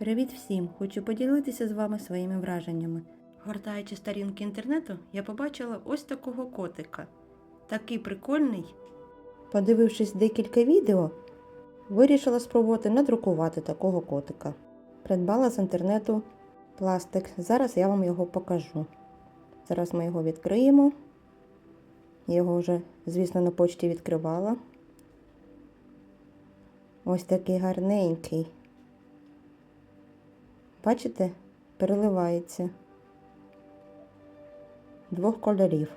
Привіт всім! Хочу поділитися з вами своїми враженнями. Гортаючи сторінки інтернету, я побачила ось такого котика. Такий прикольний. Подивившись декілька відео, вирішила спробувати надрукувати такого котика. Придбала з інтернету пластик. Зараз я вам його покажу. Зараз ми його відкриємо. Я його вже, звісно, на почті відкривала. Ось такий гарненький. Бачите, переливається двох кольорів.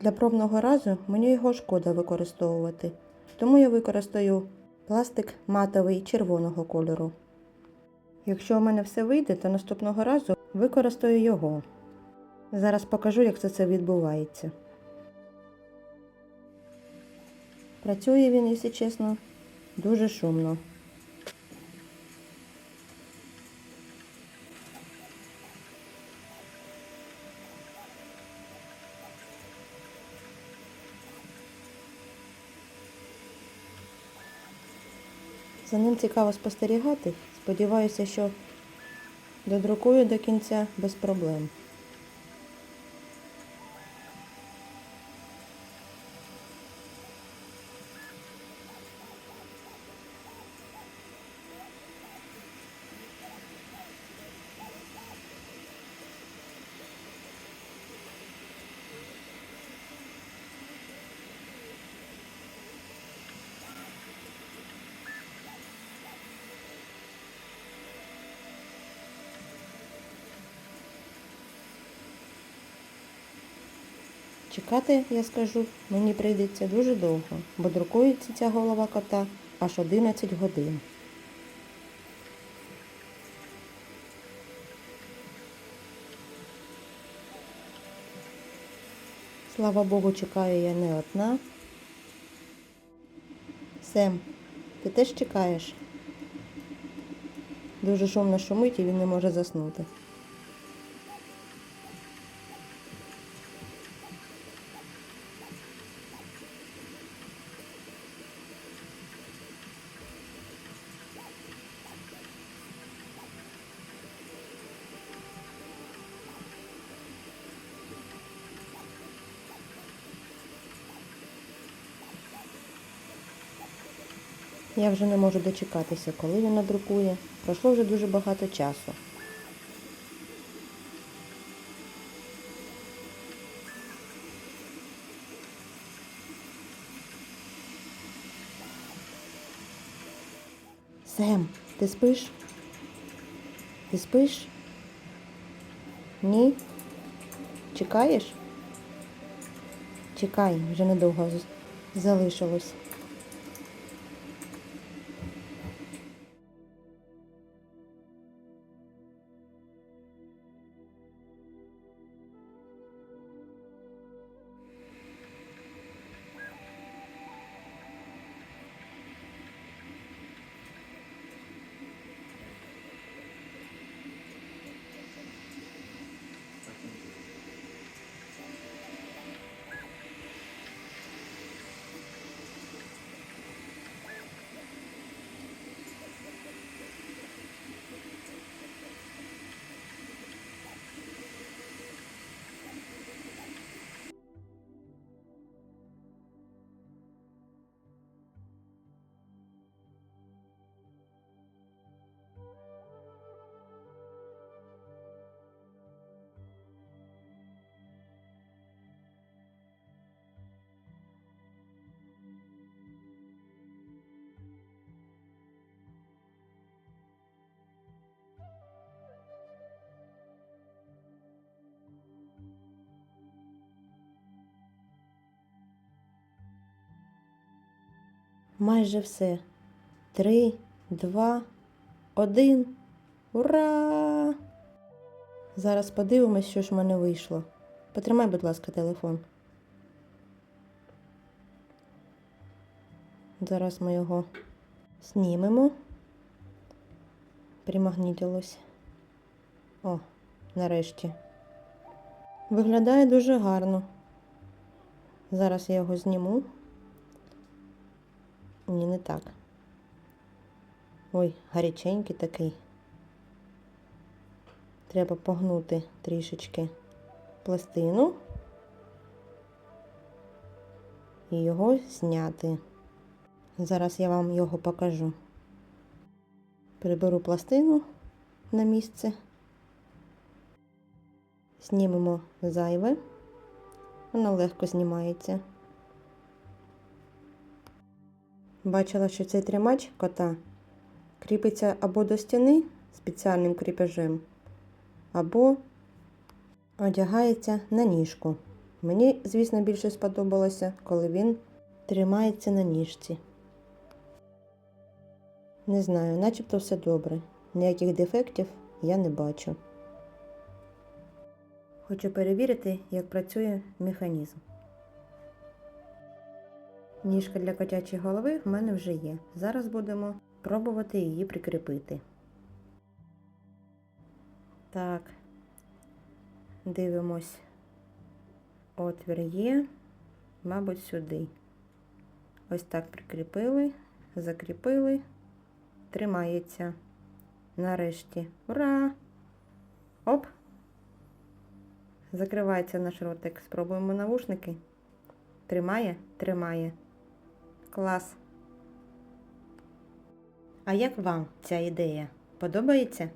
Для пробного разу мені його шкода використовувати, тому я використаю пластик матовий червоного кольору. Якщо у мене все вийде, то наступного разу використаю його. Зараз покажу, як це все відбувається. Працює він, якщо чесно, дуже шумно. За ним цікаво спостерігати. Сподіваюся, що додрукую до кінця без проблем. Чекати, я скажу, мені прийдеться дуже довго, бо друкується ця голова кота аж 11 годин. Слава Богу, чекаю я не одна. Сем, ти теж чекаєш? Дуже шумно шумить і він не може заснути. Я вже не можу дочекатися, коли він надрукує. Пройшло вже дуже багато часу. Сем, ти спиш? Ти спиш? Ні? Чекаєш? Чекай, вже недовго залишилось. Майже все. Три, два, один. Ура! Зараз подивимось, що ж в мене вийшло. Потримай, будь ласка, телефон. Зараз ми його знімемо. Примагнітилось. О, нарешті. Виглядає дуже гарно. Зараз я його зніму. Ні, не так. Ой, гаряченький такий. Треба погнути трішечки пластину і його зняти. Зараз я вам його покажу. Приберу пластину на місце. Знімемо зайве. Воно легко знімається. Бачила, що цей тримач кота кріпиться або до стіни спеціальним кріпежем, або одягається на ніжку. Мені, звісно, більше сподобалося, коли він тримається на ніжці. Не знаю, начебто все добре. Ніяких дефектів я не бачу. Хочу перевірити, як працює механізм. Ніжка для котячої голови в мене вже є. Зараз будемо пробувати її прикріпити. Так, дивимось. Отвір є, мабуть, сюди. Ось так прикріпили, закріпили, тримається. Нарешті. Ура! Оп! Закривається наш ротик. Спробуємо навушники. Тримає? Тримає. Клас. А як вам ця ідея? Подобається?